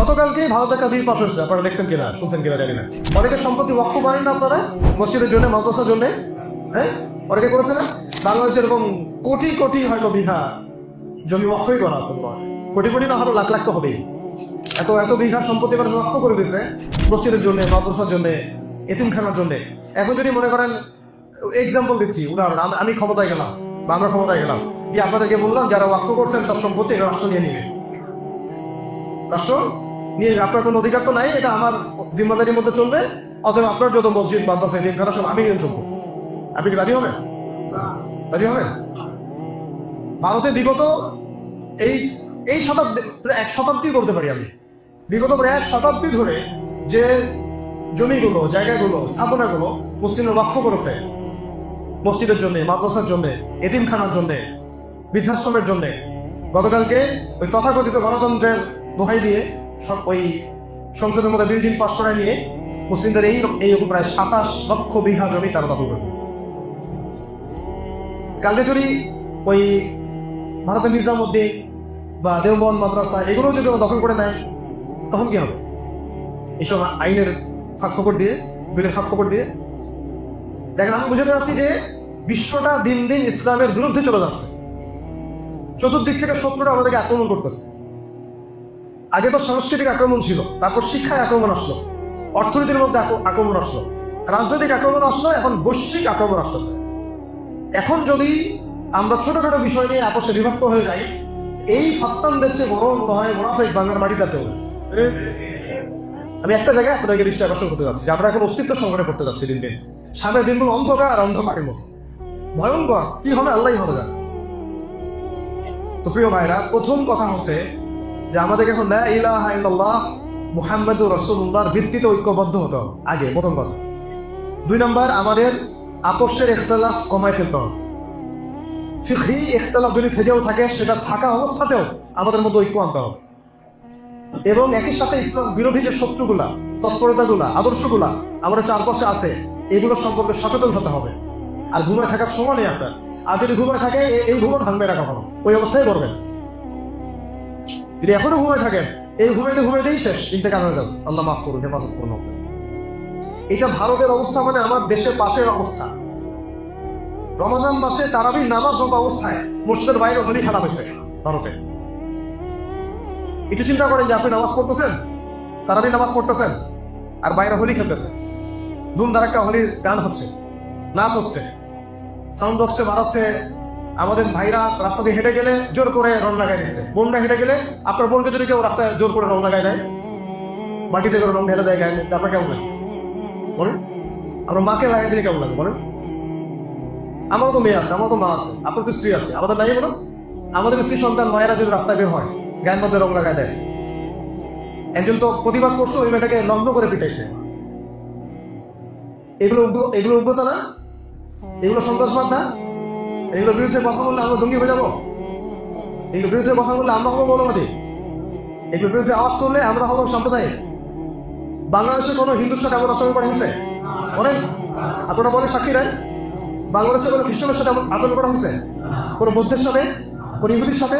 গতকালকে ভারত একটা বিল পাশ হয়েছে। আপনারা দেখছেন কিনা, শুনছেন কিনা জানি না। অনেকে সম্পত্তি বক্ষ করেন না আপনারা? মসজিদের জন্য, মাদ্রাসার জন্য? হ্যাঁ? অনেকে করেছে না? বাংলাদেশে এরকম কোটি কোটি হয়তো বিঘা জমি ওয়াকফই করা আছে কোটি কোটি না হলো লাখ লাখ তো হবেই। এত এত বিঘা সম্পত্তি মানুষ ওয়াকফ করে দিয়েছে মসজিদের জন্য, মাদ্রাসার জন্য, এতিমখানার জন্য। এখন যদি মনে করেন এক্সাম্পল দিচ্ছি, উদাহরণ, আমি- আমি ক্ষমতায় গেলাম, বা আমরা ক্ষমতায় গেলাম দিয়ে আপনাদেরকে বললাম, যারা ওয়াকফ করছেন সব সম্পত্তি রাষ্ট্র নিয়ে নিবে। রাষ্ট্র? নিয়ে আপনার কোনো অধিকার তো নাই, এটা আমার জিম্মাদারির মধ্যে চলবে। অথবা আপনার যত মসজিদ, মাদ্রাসা এতিমখানা সব আমি নিয়ন্ত্রণ করব। আপনি কি রাজি হবেন? রাজি হবেন? ভারতে বিগত এই এই শতাব্দী এক শতাব্দী করতে পারি আমি। বিগত প্রায় এক শতাব্দী ধরে যে জমিগুলো, জায়গাগুলো, স্থাপনাগুলো মুসলিমরা লক্ষ্য করেছে, মসজিদের জন্য, মাদ্রাসার জন্য, এতিমখানার জন্য, বৃদ্ধাশ্রমের জন্য, গতকালকে ওই তথাকথিত গণতন্ত্রের দোহাই দিয়ে ওই সংসদের মধ্যে বিল টিল পাশ করায় নিয়ে মুসলিমদের এই এই প্রায় সাতাশ লক্ষ বিঘা জমি তারা দখল করবে কালকে যদি ওই ভারতের নিজামুদ্দিন বা দেওবন মাদ্রাসা এগুলো যদি দখল করে নেয়, তখন কি হবে? এইসব আইনের ফাঁক ফকর দিয়ে, বিলের ফাঁক ফকর দিয়ে। দেখেন, আমি বুঝতে পারছি যে বিশ্বটা দিন দিন ইসলামের বিরুদ্ধে চলে যাচ্ছে। চতুর্দিক থেকে শত্রুরা আমাদেরকে আক্রমণ করতেছে। আগে তো সাংস্কৃতিক আক্রমণ ছিল, তারপর শিক্ষায় আক্রমণ আসলো, অর্থনীতির মধ্যে আক্রমণ আসলো, রাজনৈতিক আক্রমণ আসলো, এখন বৈশ্বিক আক্রমণ আসতেছে। এখন যদি আমরা ছোটখাটো বিষয় নিয়ে আপোষে বিভক্ত হয়ে যাই, এই ফাত্তানদের চেয়ে বড় মনে হয় মোনাফেক বাংলার মাটিটাতেও আমি একটা জায়গায় আপনাদেরকে দৃষ্টি আকর্ষণ করতে যাচ্ছি, যে আমরা এখন অস্তিত্ব সংগ্রহ করতে যাচ্ছি দিন দিন। সামনের দিনগুলো অন্ধকার আর অন্ধকারের মতো। ভয়ঙ্কর, কি হবে আল্লাহ হবে জানে। তো প্রিয় ভাইরা প্রথম কথা হচ্ছে যে আমাদেরকে এখন মুহাম্মাদুর রাসূলুল্লাহর ভিত্তিতে ঐক্যবদ্ধ হতে আগে, প্রথম কথা। দুই নম্বর, আমাদের আপোষের ইখতলাফ কমায় ফেলতে হবে। ইখতলাফ যদি থেকেও থাকে, সেটা থাকা অবস্থাতেও আমাদের মধ্যে ঐক্য আনতে হবে। এবং একই সাথে ইসলাম বিরোধী যে শত্রুগুলা, তৎপরতাগুলা, আদর্শগুলা আমাদের চারপাশে আছে, এগুলো সম্পর্কে সচেতন হতে হবে। আর ঘুমায় থাকার সময় নেই আপনার। আর যদি ঘুমায় থাকে এই ঘুমো ভাঙবে না কখনো। ওই অবস্থায় করবেন যদি এখনও ঘুমায় থাকেন, এই ঘুমাইতে ঘুমাইতেই শেষ, ইন্তেকাল হয়ে যাবে। আল্লাহ মাফ করুন, হেফাজত করুন এটা ভারতের অবস্থা মানে আমার দেশের পাশের অবস্থা। রমজান মাসে তারাবির নামাজ হত অবস্থায়, মসজিদের বাইরে হোলি খেলা হয়েছে ভারতে। একটু চিন্তা করেন যে আপনি নামাজ পড়তেছেন, তারাবির নামাজ পড়তেছেন, আর বাইরে হোলি খেলতেছেন ধুম ধারাক্কা হোলির গান হচ্ছে, নাচ হচ্ছে সাউন্ড বক্সে বাড়াচ্ছে আমাদের ভাইরা রাস্তা দিয়ে হেঁটে গেলে জোর করে রং লাগাই দিচ্ছে বোনরা হেঁটে গেলে আপনার বোনকে যদি কেউ রাস্তায় জোর করে রং লাগাই দেয়, মাটিতে করে রং ঢেলে দেয় গায়ে আপনার কেমন লাগে? বলেন আমরা মাকে লাগাই দিলে কেমন লাগে বলেন? আমারও তো মেয়ে আছে, আমারও তো মা আছে, আপনার তো স্ত্রী আছে, আমাদের নাই বলো? আমাদের স্ত্রী সন্তান মায়েরা যদি রাস্তায় বের হয়, গায়ের মধ্যে রং লাগায় দেয়। একজন তো প্রতিবাদ করছে, ওই মেয়েটাকে লগ্ন করে পিটাইছে। এগুলো এগুলো উগ্রতা না? এগুলো সন্ত্রাসবাদ না? এগুলোর বিরুদ্ধে কথা বললে আমরা জঙ্গি হয়ে যাব। এগুলোর বিরুদ্ধে কথা বললে আমরা হব মনোবাদী এগুলোর বিরুদ্ধে আওয়াজ তুললে আমরা হব সাম্প্রদায়িক। বাংলাদেশে কোনো হিন্দুর সাথে এমন আচরণ করা হয়েছে? বলেন, আপনারা বলেন সাক্ষী রায় বাংলাদেশে কোনো খ্রিস্টানের সাথে এমন আচরণ করা হয়েছে? কোনো বৌদ্ধের সাথে? কোনো ইহুদির সাথে?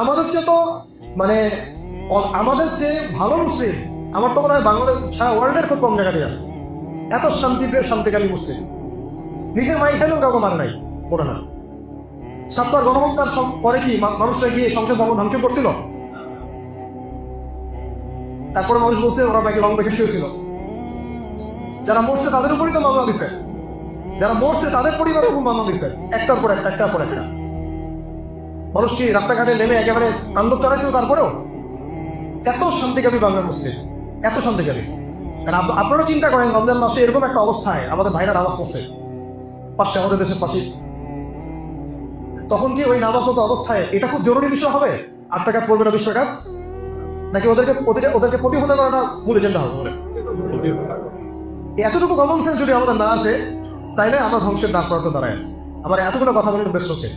আমাদের চেয়ে তো মানে আমাদের চেয়ে ভালো মুসলিম, আমার তো মনে হয় বাংলাদেশ, সারা ওয়ার্ল্ডের খুব কম জায়গাতে আছে। এত শান্তিপ্রিয়, শান্তিকালী মুসলিম। নিজের মাই খেলেও কাউকে মানে নাই। বলে না। সাতবার গণহত্যার পরে কি মানুষরা গিয়ে সংসদ ভবন ধ্বংস করছিল? তারপরে মানুষ বলছে, ওরা দেখে শুয়েছিল। যারা মরছে তাদের উপরই তো মামলা দিছে। যারা মরছে তাদের পরিবারের উপর মামলা দিছে। একটার পর একটা, একটার পর একটা। মানুষ কি রাস্তাঘাটে নেমে একেবারে তাণ্ডব চালাইছিল তারপরেও? এত শান্তিকামী বাংলার মুসলিম। এত শান্তিকামী। কারণ আপ- আপনারা চিন্তা করেন, রমজান মাসে এরকম একটা অবস্থায় আমাদের ভাইরা নামাজ পড়ছে। পাশে আমাদের দেশের পাশে তখন কি ওই নামাজরত অবস্থায় এটা খুব জরুরি বিষয় হবে? আট টাকা পড়বে না বিশ টাকা নাকি ওদেরকে ওদেরকে প্রতিহত করাটা ভুলে যেতে হবে বলে এতটুকু কমন সেন্স যদি আমাদের না আসে, তাইলে আমরা ধ্বংসের দাঁড় করাতে দাঁড়ায় আছি। আমার এতগুলো কথা বলার উদ্দেশ্য হচ্ছে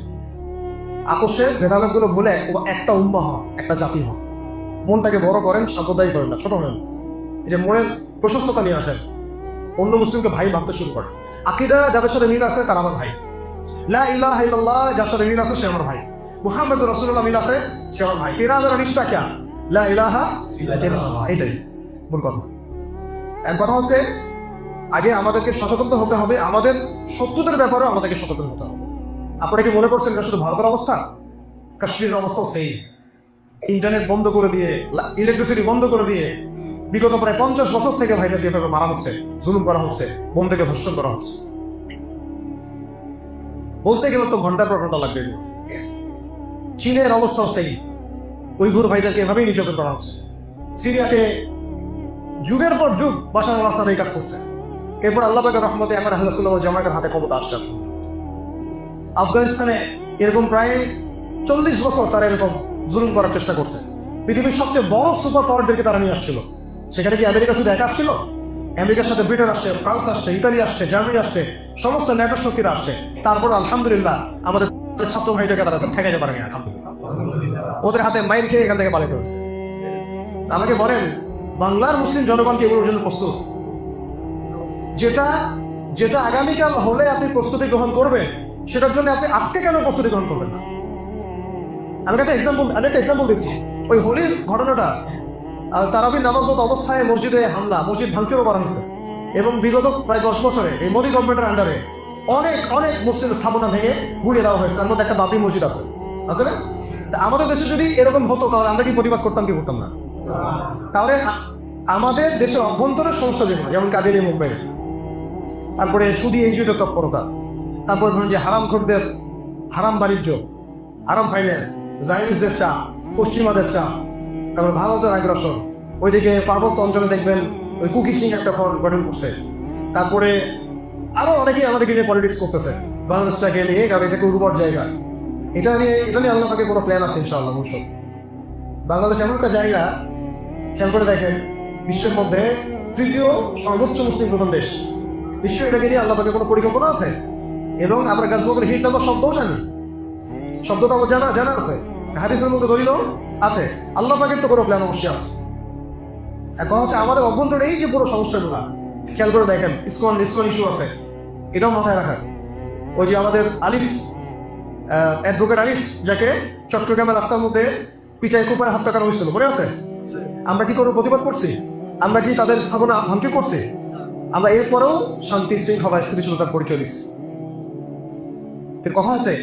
আকস্মের ভেদাভেদগুলো বলে একটা উম্মা হয় একটা জাতি হয় মনটাকে বড় করেন, সাম্প্রদায়িক করেন না, ছোট হন। যে মনের প্রশস্ততা নিয়ে আসেন, অন্য মুসলিমকে ভাই ভাবতে শুরু করে আকিদা যাদের সাথে মিল আছে, তারা আমার ভাই। ভাই। কথা। হচ্ছে, আগে আমাদেরকে সচেতন হতে হবে, আমাদের শত্রুদের ব্যাপারেও আমাদেরকে সচেতন হতে হবে। আপনারা কি মনে করছেন শুধু ভারতের অবস্থা? কাশ্মীরের অবস্থাও সেই ইন্টারনেট বন্ধ করে দিয়ে ইলেকট্রিসিটি বন্ধ করে দিয়ে বিগত প্রায় পঞ্চাশ বছর থেকে যেভাবে মারা হচ্ছে, জুলুম করা হচ্ছে বোন থেকে ধর্ষণ করা হচ্ছে। বলতে গেলে তো ঘণ্টার পর ঘণ্টা লাগবে। চীনের অবস্থাও সেই উইঘুর ভাইদেরকে এভাবেই নির্যাতন করা হচ্ছে। সিরিয়াকে যুগের পর যুগ বাসার রাস্তার এই কাজ করছে। এরপর আল্লাহ পাকের রহমতে আমার আহ্লাসুল্লাহ জামাতের হাতে ক্ষমতা আসছে। আফগানিস্তানে এরকম প্রায় চল্লিশ বছর তারা এরকম জুলুম করার চেষ্টা করছে। পৃথিবীর সবচেয়ে বড় সুপার পাওয়ারদেরকে তারা নিয়ে আসছিল। সেখানে কি আমেরিকা শুধু একা আসছিল? আমেরিকার সাথে ব্রিটেন আসছে, ফ্রান্স আসছে, ইতালি আসছে, জার্মানি আসছে। সমস্ত ন্যাটো শক্তিরা আসছে। তারপর আলহামদুলিল্লাহ আমাদের ছাত্র ভাইটাকে তারা ঠেকাইতে পারেনি ওদের হাতে মাইর খেয়ে এখান থেকে পালিয়ে ফেলছে আমাকে বলেন, বাংলার মুসলিম জনগণকে এগুলোর জন্য প্রস্তুত? যেটা যেটা আগামীকাল হলে আপনি প্রস্তুতি গ্রহণ করবেন, সেটার জন্য আপনি আজকে কেন প্রস্তুতি গ্রহণ করবেন না? আমি একটা এক্সাম্পল আমি একটা এক্সাম্পল দিচ্ছি। ওই হোলির ঘটনাটা তারাবির নামাজত অবস্থায় মসজিদে হামলা, মসজিদ ভাঙচুরও করা হয়েছে। এবং বিগত প্রায় দশ বছরে এই মোদী গভর্নমেন্টের আন্ডারে অনেক অনেক মুসলিম স্থাপনা ভেঙে গুড়িয়ে দেওয়া হয়েছে। তার মধ্যে একটা বাবরি মসজিদ আছে। আছে না? আমাদের দেশে যদি এরকম হতো, তাহলে আমরা কি প্রতিবাদ করতাম কি করতাম না? তাহলে আমাদের দেশের অভ্যন্তরের সমস্যা যেগুলো, যেমন কাদেরি মুম্বাই তারপরে সুদি এনজিওদের তৎপরতা। তারপরে ধরুন যে হারাম খোরদের, হারাম বাণিজ্য, হারাম ফাইন্যান্স জাইনিসদের চা পশ্চিমাদের চা তারপর ভারতের আগ্রাসন ওইদিকে পার্বত্য অঞ্চলে দেখবেন ওই কুকি চিং একটা ফল গঠন করছে। তারপরে আরও অনেকেই আমাদেরকে নিয়ে পলিটিক্স করতেছে। বাংলাদেশটাকে নিয়ে, কারণ এটাকে উর্বর জায়গা। এটা নিয়ে এটা নিয়ে আল্লাহ পাকে কোনো প্ল্যান আছে ইনশাআল্লাহ অবশ্যই বাংলাদেশ এমন একটা জায়গা, খেয়াল করে দেখেন, বিশ্বের মধ্যে তৃতীয় সর্বোচ্চ মুসলিম প্রধান দেশ। বিশ্ব এটাকে নিয়ে আল্লাহ পাকে কোনো পরিকল্পনা আছে? এবং আমরা গাছবাগের হিট নাম্বার শব্দও জানি। শব্দটা আমার জানা জানা আছে। হাদিসের মধ্যে দলিল আছে। আল্লাহ পাকের তো কোনো প্ল্যান অবশ্যই আছে। এখন হচ্ছে আমাদের অভ্যন্তরে এই যে পুরো সমস্যাগুলো, খেয়াল করে দেখেন, ইসকন ইসকন ইস্যু আছে। এটাও মাথায় রাখা ওই যে আমাদের আলিফ অ্যাডভোকেট আলিফ, যাকে চট্টগ্রামের রাস্তার মধ্যে পিচাই কুপায় হত্যা করা হয়েছিল, মনে আছে? আমরা কি করে প্রতিবাদ করছি? আমরা কি তাদের স্থাপনা ভাঙচুর করছি? আমরা এরপরেও শান্তি, শৃঙ্খলা, স্থিতিশীলতার পরিচয় দিচ্ছি। কথা আছে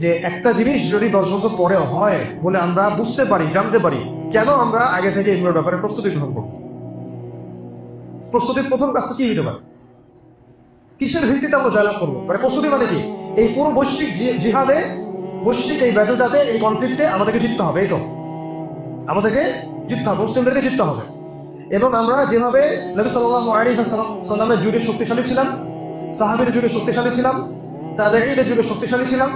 যে একটা জিনিস যদি দশ বছর পরে হয় বলে আমরা বুঝতে পারি, জানতে পারি, কেন আমরা আগে থেকে এগুলোর ব্যাপারে প্রস্তুতি গ্রহণ করব? প্রস্তুতির প্রথম কাজটা কি হতে পারে? কিসের ভিত্তিতে আমরা জয়লাভ করব? মানে প্রস্তুতি মানে কি? এই পুরো বৈশ্বিক জিহাদে, বৈশ্বিক এই ব্যাটলটাতে, এই কনফ্লিক্টে আমাদেরকে জিততে হবে এই আমাদেরকে জিততে হবে, মুসলিমদেরকে জিততে হবে। এবং আমরা যেভাবে নবী সাল্লাহ আলী সাল্লামের যুগে শক্তিশালী ছিলাম সাহাবির যুগে শক্তিশালী ছিলাম তাদের যুগে শক্তিশালী ছিলাম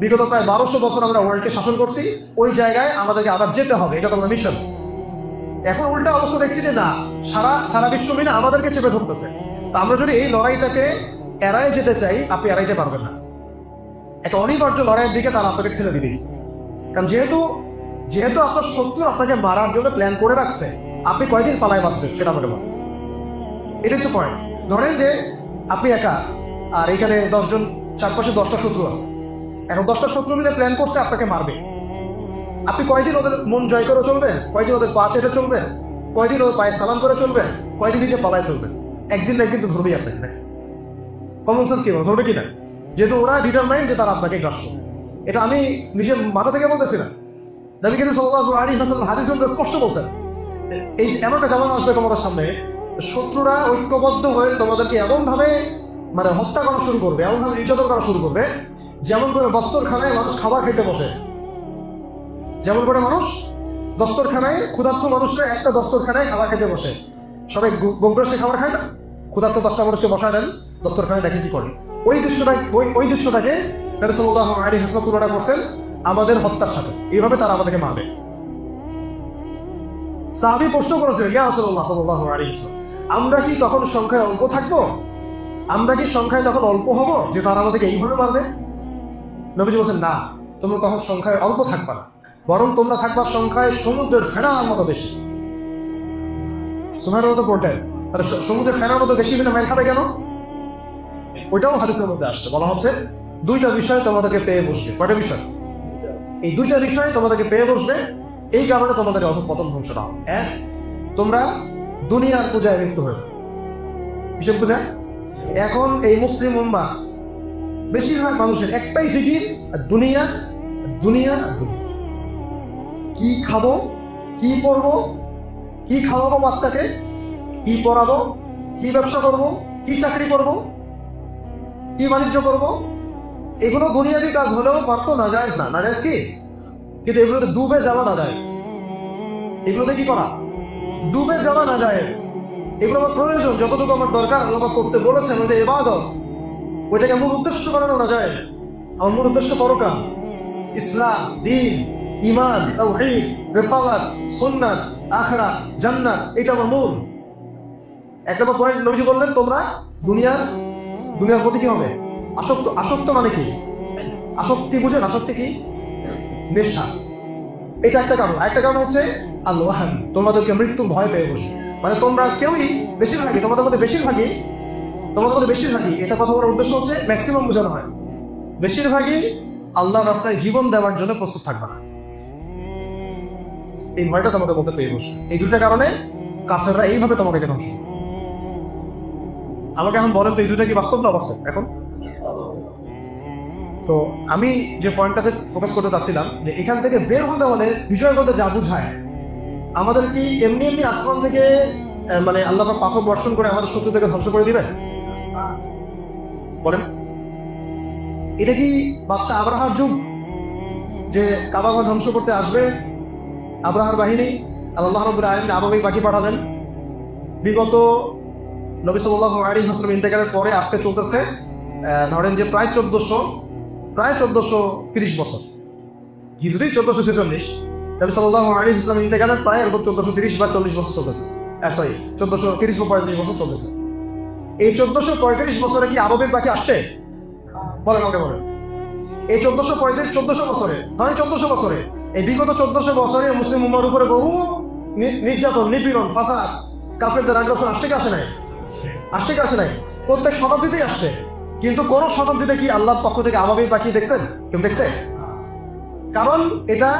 বিগত প্রায় বারোশো বছর আমরা ওয়ার্ল্ডকে শাসন করছি, ওই জায়গায় আমাদেরকে আবার যেতে হবে, এটা তো আমাদের মিশন এখন উল্টা অবস্থা দেখছি যে না, সারা সারা বিশ্ব মিলে আমাদেরকে চেপে ধরতেছে। তা আমরা যদি এই লড়াইটাকে এড়াই যেতে চাই, আপনি এড়াইতে পারবেন না। একটা অনিবার্য লড়াইয়ের দিকে তারা আপনাকে ছেড়ে দিবেই। কারণ যেহেতু যেহেতু আপনার শত্রু আপনাকে মারার জন্য প্ল্যান করে রাখছে, আপনি কয়দিন পালায় বাঁচবেন সেটা আমাকে বলেন। এটা হচ্ছে পয়েন্ট ধরেন যে, আপনি একা, আর এখানে দশজন, চারপাশে দশটা শত্রু আছে। এখন দশটা শত্রু মিলে প্ল্যান করছে, আপনাকে মারবে। আপনি কয়দিন ওদের মন জয় করে চলবেন? কয়দিন ওদের পা চেটে চলবেন? কয়দিন ওদের পায়ে সালাম করে চলবেন? কয়দিন নিজে পালায় চলবেন? একদিন না একদিন তো ধরবেই আপনাকে না কমন সেন্স কি ধরবে কি না যেহেতু ওরা ডিটারমাইন্ড যে তারা আপনাকে গ্রাস করবে। এটা আমি নিজের মাথা থেকে বলতেছি না। নবী কিন্তু সাল্লাহ আলী হাসান হাদিস স্পষ্ট বলছেন, এই এমন একটা জামানা আসবে তোমাদের সামনে, শত্রুরা ঐক্যবদ্ধ হয়ে তোমাদেরকে এমনভাবে মানে হত্যা করা শুরু করবে, এমনভাবে নির্যাতন করা শুরু করবে যেমন করে দস্তরখানায় মানুষ খাবার খেতে বসে। যেমন করে মানুষ দস্তরখানায় ক্ষুধার্ত মানুষরা একটা দস্তরখানায় খাবার খেতে বসে। সবাই গোগ্রসে খাবার খায় না? ক্ষুধার্ত দশটা মানুষকে বসায় দেন দস্তরখানায় দেখেন কি করে। ওই দৃশ্যটা ওই ওই দৃশ্যটাকে রসুল্লাহ আলী হাসন তুলনা করছেন আমাদের হত্যার সাথে। এইভাবে তারা আমাদেরকে মারবে। সাহাবি প্রশ্ন করেছিলেন ইয়া রাসূলুল্লাহ সাল্লাল্লাহু আলাইহি ওয়াসাল্লাম, আমরা কি তখন সংখ্যায় অল্প থাকব? আমরা কি সংখ্যায় তখন অল্প হব যে তারা আমাদেরকে এইভাবে মারবে? নবীজি বলছেন, না, তোমরা তখন সংখ্যায় অল্প থাকবা না, বরং তোমরা থাকবা সংখ্যায় সমুদ্রের ফেনার মতো বেশি। সোনার মতো পোর্টাল তাহলে সমুদ্রের ফেনার মতো বেশি মিলে মাইল খাবে কেন? ওইটাও হাদিসের মধ্যে আসছে। বলা হচ্ছে, দুইটা বিষয় তোমাদেরকে পেয়ে বসবে। কয়টা বিষয়? এই দুইটা বিষয় তোমাদেরকে পেয়ে বসবে, এই কারণে তোমাদের অত পতন ধ্বংস না হয়। এক, তোমরা দুনিয়ার পূজায় লিপ্ত হয়ে। কিসের পূজা? এখন এই মুসলিম উম্মা বেশিরভাগ মানুষের একটাই ফিকির দুনিয়া দুনিয়া দুনিয়া। কি খাব, কি পরবো, কি খাওয়াবো বাচ্চাকে, কি পড়াবো, কি ব্যবসা করব, কি চাকরি করব, কি বাণিজ্য করব, এগুলো দুনিয়াবি কাজ হলেও পারতো না যায় না। না যায় কি? কিন্তু এগুলোতে ডুবে যাওয়া না যায় এগুলোতে কি করা? ডুবে যাওয়া না যায় এগুলো আমার প্রয়োজন, যতটুকু আমার দরকার, আল্লাহ করতে বলেছেন ওইটা এবাদত ওইটাকে মূল উদ্দেশ্য বানানো না যায়? আমার মূল উদ্দেশ্য পরকাল ইসলাম, দিন ইমান তাওহীদ, রিসালাত, সুন্নাত আখরা জান্নাত এটা আমার মূল। এক নম্বর পয়েন্ট নবীজি বললেন, তোমরা দুনিয়ার দুনিয়ার প্রতি কি হবে? আসক্ত আসক্ত মানে কি? আসক্তি বুঝেন, আসক্তি কি? নেশা। এটা একটা কারণ। একটা কারণ হচ্ছে আল্লাহ তোমাদেরকে মৃত্যু ভয় পেয়ে বসে। মানে তোমরা কেউই বেশিরভাগই, তোমাদের মধ্যে বেশিরভাগই তোমাদের বেশিরভাগই এটা কথা বলার উদ্দেশ্য হচ্ছে ম্যাক্সিমাম বোঝানো হয়। বেশিরভাগই আল্লাহ রাস্তায় জীবন দেওয়ার জন্য প্রস্তুত থাকবে না। এই ভয়টা তোমাদের মধ্যে পেয়ে বসে। এই দুটা কারণে কাফেররা এইভাবে তোমাকে ধ্বংস আমাকে এখন বলেন তো, এই দুটা কি বাস্তব না বাস্তব এখন? তো আমি যে পয়েন্টটাতে ফোকাস করতে চাচ্ছিলাম, যে এখান থেকে বের হতে হলে বিষয় বলতে যা বুঝায়, আমাদের কি এমনি এমনি আসমান থেকে মানে আল্লাহ পাথর বর্ষণ করে আমাদের শত্রু থেকে ধ্বংস করে দিবেন? বলেন। এটা কি বাদশাহ যুগ? যে ধ্বংস করতে আসবে, আবরাহার বাহিনী আল্লাহ রবুল আলমিন আবাবিক বাকি পাঠাবেন বিগত নবী সাল্লাহ আলী হাসলাম ইন্তেকালের পরে আজকে চলতেছে ধরেন যে প্রায় চোদ্দশো প্রায় চোদ্দশো তিরিশ বছর। হিজরি চোদ্দশো ছেচল্লিশ, নবী সাল্লাহ আলী ইসলাম ইন্তেকালের প্রায় এরকম চোদ্দশো তিরিশ বা চল্লিশ বছর চলতেছে। সরি চোদ্দশো তিরিশ বা পঁয়ত্রিশ বছর চলতেছে। এই চোদ্দশো পঁয়ত্রিশ বছরে কি আরবের পাখি আসছে? বলেন আমাকে বলেন। এই চোদ্দশো পঁয়ত্রিশ, চোদ্দশো বছরে, ধরেন চোদ্দশো বছরে, এই বিগত চোদ্দশো বছরে মুসলিম উম্মার উপরে বহু নির্যাতন, নিপীড়ন, ফাসাদ, কাফেরদের আগ্রাসন আসতে আসে নাই? আসতে আসে নাই? প্রত্যেক শতাব্দীতেই আসছে। কিন্তু কোন শতাব্দীতে কি আল্লাহর পক্ষ থেকে আবাবির পাখি দেখছেন? কেউ দেখছে? কারণ এটা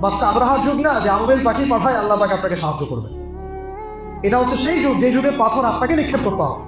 বাচ্চা আব্রাহার যুগ না, যে আবাবির পাখি পাঠায় আল্লাহ পাকে আপনাকে সাহায্য করবে। এটা হচ্ছে সেই যুগ, যে যুগে পাথর আপনাকে নিক্ষেপ করতে হবে।